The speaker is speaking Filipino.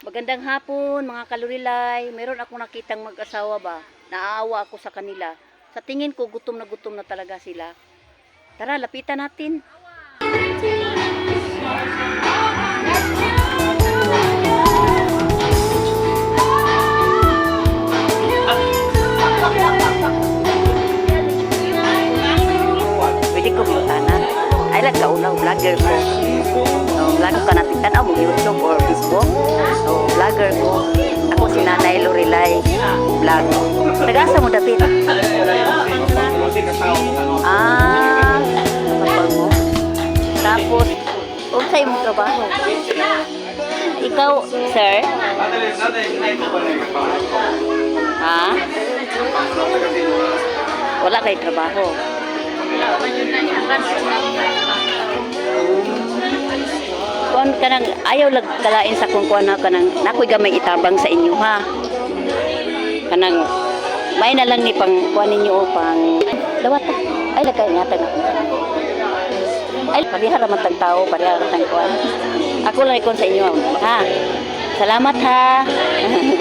Magandang hapon mga kalurilay. Meron akong nakitang mag-asawa ba? Naaawa ako sa kanila. Sa tingin ko gutom na gutom na talaga sila. Tara, lapitan natin. Pwede ko puntahan. Ay, lang kaulang vlogger ko. Vlog ka natin tanaw mo YouTube or Facebook. So, vlogger ko. Ako si Nanay Lorelai vlog. Nagasa mo dapit? Ah, kapal mo. Tapos, unsay mo trabaho? Ikaw, sir? Ha? Wala kay trabaho. Kuan kanang ayaw lag kalain sa kung kuan na kanang nakoy gamay itabang sa inyo ha. Kanang may na lang ni pang kuan ninyo o pang dawat. Ay lagay nga ta Ay parihara man tang tao, parihara man tang kuan. Ako lang ikon sa inyo ha. Salamat ha.